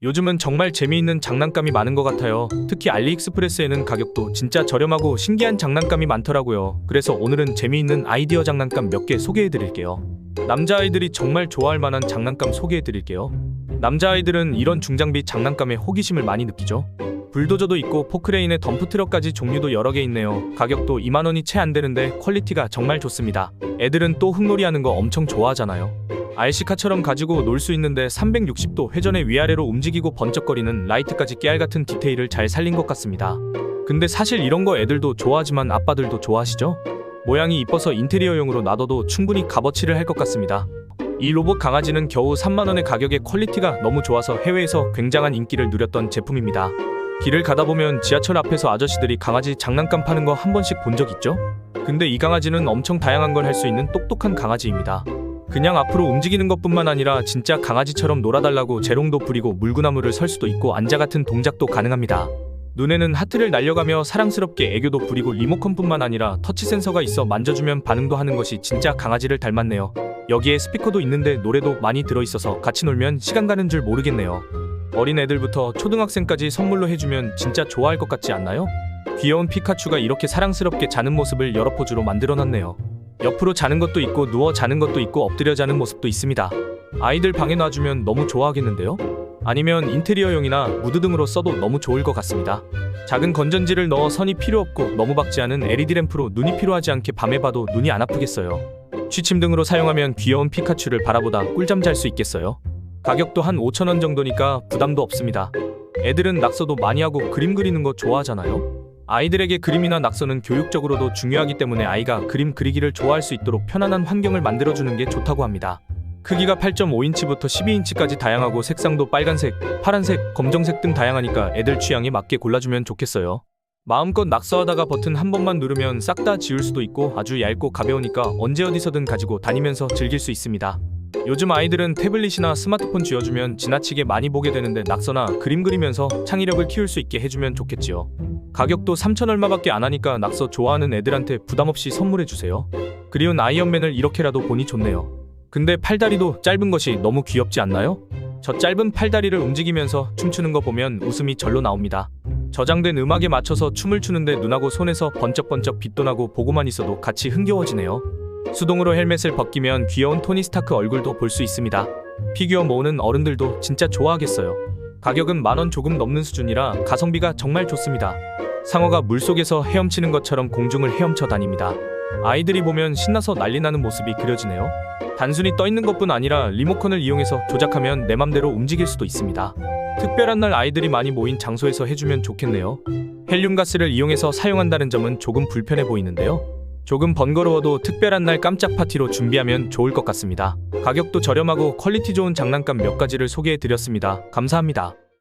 요즘은 정말 재미있는 장난감이 많은 것 같아요. 특히 알리익스프레스에는 가격도 진짜 저렴하고 신기한 장난감이 많더라고요. 그래서 오늘은 재미있는 아이디어 장난감 몇 개 소개해 드릴게요. 남자아이들이 정말 좋아할 만한 장난감 소개해 드릴게요. 남자아이들은 이런 중장비 장난감에 호기심을 많이 느끼죠. 불도저도 있고 포크레인에 덤프트럭까지 종류도 여러 개 있네요. 가격도 2만원이 채 안 되는데 퀄리티가 정말 좋습니다. 애들은 또 흙놀이 하는 거 엄청 좋아하잖아요. RC카처럼 가지고 놀 수 있는데 360도 회전에 위아래로 움직이고 번쩍거리는 라이트까지 깨알 같은 디테일을 잘 살린 것 같습니다. 근데 사실 이런 거 애들도 좋아하지만 아빠들도 좋아하시죠? 모양이 이뻐서 인테리어용으로 놔둬도 충분히 값어치를 할 것 같습니다. 이 로봇 강아지는 겨우 3만원의 가격에 퀄리티가 너무 좋아서 해외에서 굉장한 인기를 누렸던 제품입니다. 길을 가다 보면 지하철 앞에서 아저씨들이 강아지 장난감 파는 거 한 번씩 본 적 있죠? 근데 이 강아지는 엄청 다양한 걸 할 수 있는 똑똑한 강아지입니다. 그냥 앞으로 움직이는 것뿐만 아니라 진짜 강아지처럼 놀아달라고 재롱도 부리고 물구나무를 설 수도 있고 앉아 같은 동작도 가능합니다. 눈에는 하트를 날려가며 사랑스럽게 애교도 부리고 리모컨뿐만 아니라 터치 센서가 있어 만져주면 반응도 하는 것이 진짜 강아지를 닮았네요. 여기에 스피커도 있는데 노래도 많이 들어있어서 같이 놀면 시간 가는 줄 모르겠네요. 어린 애들부터 초등학생까지 선물로 해주면 진짜 좋아할 것 같지 않나요? 귀여운 피카츄가 이렇게 사랑스럽게 자는 모습을 여러 포즈로 만들어놨네요. 옆으로 자는 것도 있고 누워 자는 것도 있고 엎드려 자는 모습도 있습니다. 아이들 방에 놔주면 너무 좋아하겠는데요? 아니면 인테리어용이나 무드 등으로 써도 너무 좋을 것 같습니다. 작은 건전지를 넣어 선이 필요 없고 너무 박지 않은 LED 램프로 눈이 필요하지 않게 밤에 봐도 눈이 안 아프겠어요. 취침 등으로 사용하면 귀여운 피카츄를 바라보다 꿀잠 잘 수 있겠어요. 가격도 한 5천원 정도니까 부담도 없습니다. 애들은 낙서도 많이 하고 그림 그리는 거 좋아하잖아요. 아이들에게 그림이나 낙서는 교육적으로도 중요하기 때문에 아이가 그림 그리기를 좋아할 수 있도록 편안한 환경을 만들어주는 게 좋다고 합니다. 크기가 8.5인치부터 12인치까지 다양하고 색상도 빨간색, 파란색, 검정색 등 다양하니까 애들 취향에 맞게 골라주면 좋겠어요. 마음껏 낙서하다가 버튼 한 번만 누르면 싹 다 지울 수도 있고 아주 얇고 가벼우니까 언제 어디서든 가지고 다니면서 즐길 수 있습니다. 요즘 아이들은 태블릿이나 스마트폰 쥐어주면 지나치게 많이 보게 되는데 낙서나 그림 그리면서 창의력을 키울 수 있게 해주면 좋겠지요. 가격도 3천 얼마밖에 안 하니까 낙서 좋아하는 애들한테 부담 없이 선물해 주세요. 그리운 아이언맨을 이렇게라도 보니 좋네요. 근데 팔다리도 짧은 것이 너무 귀엽지 않나요? 저 짧은 팔다리를 움직이면서 춤추는 거 보면 웃음이 절로 나옵니다. 저장된 음악에 맞춰서 춤을 추는데 눈하고 손에서 번쩍번쩍 빛도 나고 보고만 있어도 같이 흥겨워지네요. 수동으로 헬멧을 벗기면 귀여운 토니 스타크 얼굴도 볼 수 있습니다. 피규어 모으는 어른들도 진짜 좋아하겠어요. 가격은 만원 조금 넘는 수준이라 가성비가 정말 좋습니다. 상어가 물속에서 헤엄치는 것처럼 공중을 헤엄쳐 다닙니다. 아이들이 보면 신나서 난리 나는 모습이 그려지네요. 단순히 떠 있는 것뿐 아니라 리모컨을 이용해서 조작하면 내 맘대로 움직일 수도 있습니다. 특별한 날 아이들이 많이 모인 장소에서 해주면 좋겠네요. 헬륨 가스를 이용해서 사용한다는 점은 조금 불편해 보이는데요. 조금 번거로워도 특별한 날 깜짝 파티로 준비하면 좋을 것 같습니다. 가격도 저렴하고 퀄리티 좋은 장난감 몇 가지를 소개해 드렸습니다. 감사합니다.